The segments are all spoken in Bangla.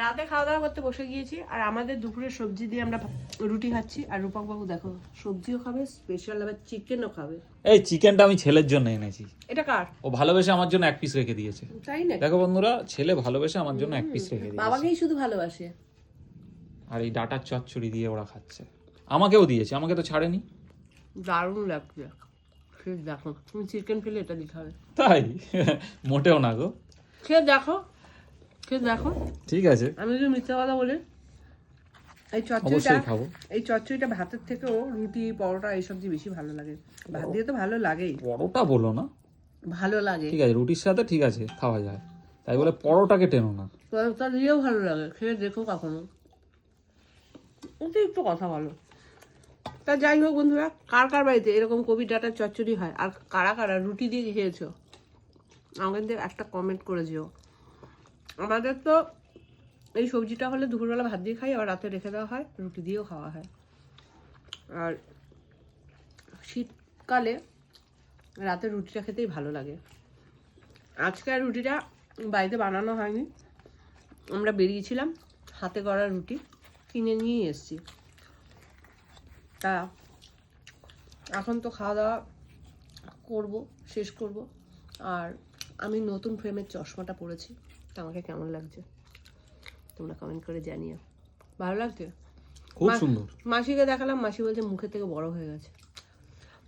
রাতে খাওয়া দাওয়া করতে বসে গিয়েছি আর আমাদের দুপুরে সবজি দিয়ে আমরা রুটি খাচ্ছি। আর রূপক বাবু দেখো সবজিও খাবে স্পেশাল আবার চিকেনও খাবে। এই চিকেনটা আমি ছেলের জন্য এনেছি। এটা কার? ও ভালোবেসে আমার জন্য এক পিস রেখে দিয়েছে। তাই না দেখো বন্ধুরা ছেলে ভালোবেসে আমার জন্য এক পিস রেখে দিয়েছে। বাবাকেই শুধু ভালোবাসে। আর এই ডাটার চচ্চড়ি দিয়ে ওরা খাচ্ছে। আমাকেও দিয়েছে আমাকে তো ছাড়েনি। দারুণ লাগছে। দেখো তুমি চিকেন পেলে এটা দিতে হবে তাই? মোটেও না গো। খেয়ে দেখো। খেয়ে দেখো? ঠিক আছে। আমি যদি মিথ্যা কথা বলি এই চচ্চড়িটা খাব। এই চচ্চড়িটা ভাতের থেকেও রুটি পরোটা এই সবজি বেশি ভালো লাগে। ভাত দিয়ে তো ভালো লাগেই। পরোটা বলো না। ভালো লাগে। ঠিক আছে রুটির সাথে ঠিক আছে খাওয়া যায়। তাই বলে পরোটাকে টেনো না। পরোটা দিয়েও ভালো লাগে খেয়ে দেখো কখনো। অতিরিক্ত কথা বলো। তা যাই হোক বন্ধুরা কার কার বাড়িতে এরকম কবি ডাটার চচ্চড়ি হয় আর কারা কারা রুটি দিয়ে খেয়েছো? আমাদের একটা কমেন্ট করে যেও আমাদের তো এই সবজিটা হলে দুপুরবেলা ভাত দিয়ে খাই, আবার রাতে রেখে দেওয়া হয়, রুটি দিয়েও খাওয়া হয়। আর শীতকালে রাতে রুটিটা খেতেই ভালো লাগে। আজকে আর রুটিটা বাড়িতে বানানো হয়নি। আমরা বেরিয়েছিলাম, হাতে গড়া রুটি কিনে নিয়ে এসেছি। তা এখন তো খাওয়া দাওয়া করব, শেষ করব। আর আমি নতুন ফ্রেমের চশমাটা পরেছি তা আমাকে কেমন লাগছে? তোমরা কমেন্ট করে জানিও। ভালো লাগছে? খুব মা- সুন্দর। মাসিকে দেখালাম মাসি বলছে মুখের থেকে বড় হয়ে গেছে।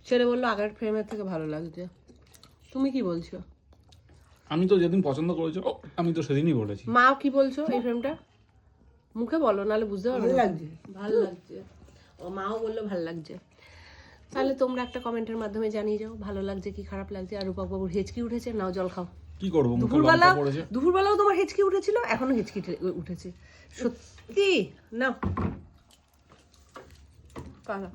ছেলে বলল আগের ফ্রেমের থেকে ভালো লাগছে। তুমি কি বলছো? আমি তো যেদিন পছন্দ করেছ আমি তো সেদিনই বলেছি। মা কি বলছো এই ফ্রেমটা মুখে বলো নাহলে বুঝতে পারবে ভালো লাগছে। ভালো লাগছে। ও মাও বলল ভালো লাগছে। তাহলে তোমরা একটা কমেন্টের মাধ্যমে জানিয়ে যাও ভালো লাগছে কি খারাপ লাগছে। আর রূপক বাবুর হেঁচকি উঠেছে নাও জল খাও। কি করব দুপুরবেলা দুপুরবেলাও তোমার হেঁচকি উঠেছিল এখনও হেঁচকি উঠে- উঠেছে। সত্যি না কালা